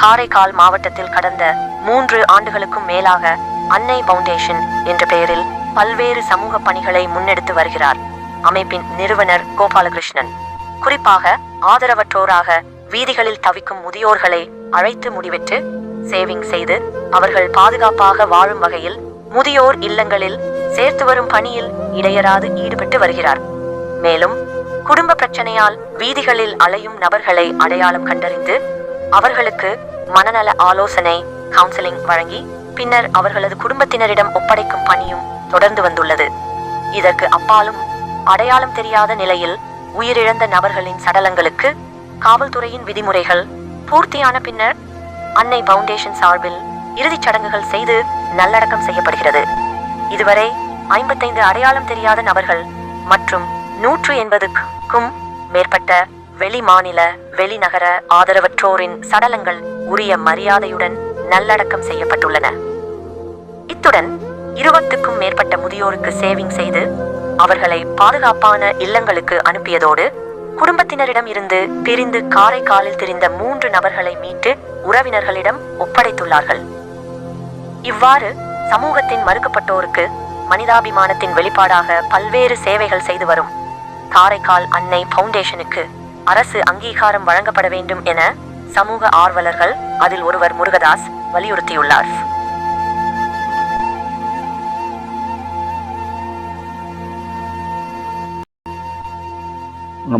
காரைக்கால் மாவட்டத்தில் கடந்த மூன்று ஆண்டுகளுக்கும் மேலாக அன்னை பவுண்டேஷன் என்ற பெயரில் பல்வேறு சமூக பணிகளை முன்னெடுத்து வருகிறார். அமைப்பின் நிறுவனர் கோபாலகிருஷ்ணன். குறிப்பாக ஆதரவற்றோராக வீதிகளில் தவிக்கும் முதியோர்களை அழைத்து முடிவிட்டு சேவிங் செய்து அவர்கள் பாதுகாப்பாக வாழும் வகையில் முதியோர் இல்லங்களில் சேர்த்து வரும் பணியில் இடையராது ஈடுபட்டு வருகிறார். மேலும் குடும்ப பிரச்சனையால் வீதிகளில் அலையும் நபர்களை அடையாளம் கண்டறிந்து அவர்களுக்கு மனநல ஆலோசனை கவுன்சிலிங் வழங்கி பின்னர் அவர்களது குடும்பத்தினரிடம் ஒப்படைக்கும் பணியும் தொடர்ந்து வந்துள்ளது. இதற்கு அப்பாலும் அடையாளம் தெரியாத நிலையில் உயிரிழந்த நபர்களின் சடலங்களுக்கு காவல்துறையின் விதிமுறைகள் பூர்த்தியான பின்னர் அன்னை பவுண்டேஷன் சார்பில் இறுதிச் சடங்குகள் செய்து நல்லடக்கம் செய்யப்படுகிறது. இதுவரை ஐம்பத்தைந்து அடையாளம் தெரியாத நபர்கள் மற்றும் நூற்று எண்பதுக்கும் மேற்பட்ட வெளி மாநில வெளிநகர ஆதரவற்றோரின் சடலங்கள் உரிய மரியாதையுடன் நல்லடக்கம் செய்யப்பட்டுள்ளன. இத்துடன் இருபத்துக்கும் மேற்பட்ட முதியோருக்கு சேவிங் செய்து அவர்களை பாதுகாப்பான இல்லங்களுக்கு அனுப்பியதோடு குடும்பத்தினரிடம் இருந்து பிரிந்து காரைக்காலில் திரிந்த மூன்று நபர்களை மீட்டு உறவினர்களிடம் ஒப்படைத்துள்ளார்கள். இவ்வாறு சமூகத்தின் மறுக்கப்பட்டோருக்கு மனிதாபிமானத்தின் வெளிப்பாடாக பல்வேறு சேவைகள் செய்து வரும். காரைக்கால் அன்னை பவுண்டேஷனுக்கு அரசு அங்கீகாரம் வழங்கப்பட வேண்டும் என சமூக ஆர்வலர்கள் அதில் ஒருவர் முருகதாஸ் வலியுறுத்தியுள்ளார்.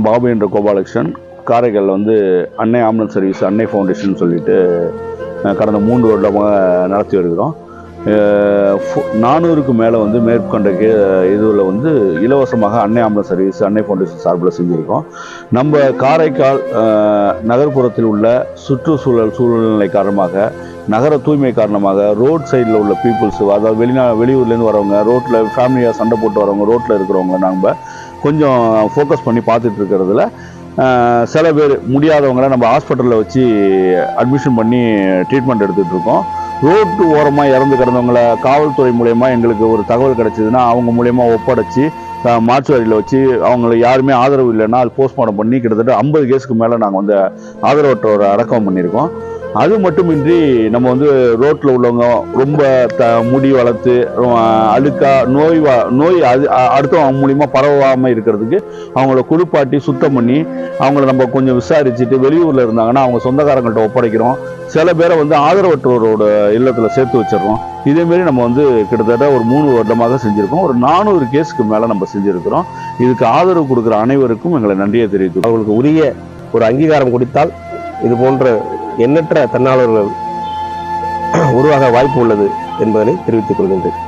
பாபு என்ற கோபாலகிருஷ்ணன் காரைக்கால் வந்து அன்னை ஆம்புலன்ஸ் சர்வீஸ் அன்னை ஃபவுண்டேஷன் சொல்லிட்டு கடந்த மூன்று வருடமாக நடத்தி வருகிறோம். நானூறுக்கு மேலே வந்து மேற்கொண்ட கே இதில் வந்து இலவசமாக அன்னை ஆம்புலன்ஸ் சர்வீஸ் அன்னை ஃபவுண்டேஷன் சார்பில் செஞ்சுருக்கோம். நம்ம காரைக்கால் நகர்ப்புறத்தில் உள்ள சுற்றுச்சூழல் சூழ்நிலை காரணமாக நகர தூய்மை காரணமாக ரோட் சைடில் உள்ள பீப்புள்ஸ் அதாவது வெளிநா வெளியூர்லேருந்து வரவங்க ரோட்டில் ஃபேமிலியாக சண்டை போட்டு வரவங்க ரோட்டில் இருக்கிறவங்க நம்ம கொஞ்சம் ஃபோக்கஸ் பண்ணி பார்த்துட்டு இருக்கிறதுல சில பேர் முடியாதவங்களை நம்ம ஹாஸ்பிட்டலில் வச்சு அட்மிஷன் பண்ணி ட்ரீட்மெண்ட் எடுத்துகிட்டு இருக்கோம். ரோட்டு ஓரமாக இறந்து கிடந்தவங்கள காவல்துறை மூலயமா எங்களுக்கு ஒரு தகவல் கிடச்சிதுன்னா அவங்க மூலயமா ஒப்படைச்சி மாற்றுவாரியில் வச்சு அவங்களுக்கு யாருமே ஆதரவு இல்லைன்னா அது போஸ்ட்மார்ட்டம் பண்ணி கிட்டத்தட்ட ஐம்பது கேஸுக்கு மேலே நாங்கள் வந்து ஆதரவற்றோரை அடக்கம் பண்ணியிருக்கோம். அது மட்டுமின்றி நம்ம வந்து ரோட்டில் உள்ளவங்க ரொம்ப த முடி வளர்த்து அழுக்கா நோய் வ நோய் அது அடுத்தவங்க மூலிமா பரவாமல் இருக்கிறதுக்கு அவங்கள குளிப்பாட்டி சுத்தம் பண்ணி அவங்கள நம்ம கொஞ்சம் விசாரிச்சுட்டு வெளியூரில் இருந்தாங்கன்னா அவங்க சொந்தக்காரங்கள்ட்ட ஒப்படைக்கிறோம். சில பேரை வந்து ஆதரவற்றோரோட இல்லத்தில் சேர்த்து வச்சிடுறோம். இதேமாரி நம்ம வந்து கிட்டத்தட்ட ஒரு மூணு வருடமாக செஞ்சுருக்கோம். ஒரு நானூறு கேஸுக்கு மேலே நம்ம செஞ்சுருக்கிறோம். இதுக்கு ஆதரவு கொடுக்குற அனைவருக்கும் எங்களை நன்றியை தெரிவித்து அவர்களுக்கு உரிய ஒரு அங்கீகாரம் கொடுத்தால் இது போன்ற எண்ணற்ற தன்னாளர்கள் உருவாக வாய்ப்பு உள்ளது என்பதனை தெரிவித்துக் கொள்கின்றேன்.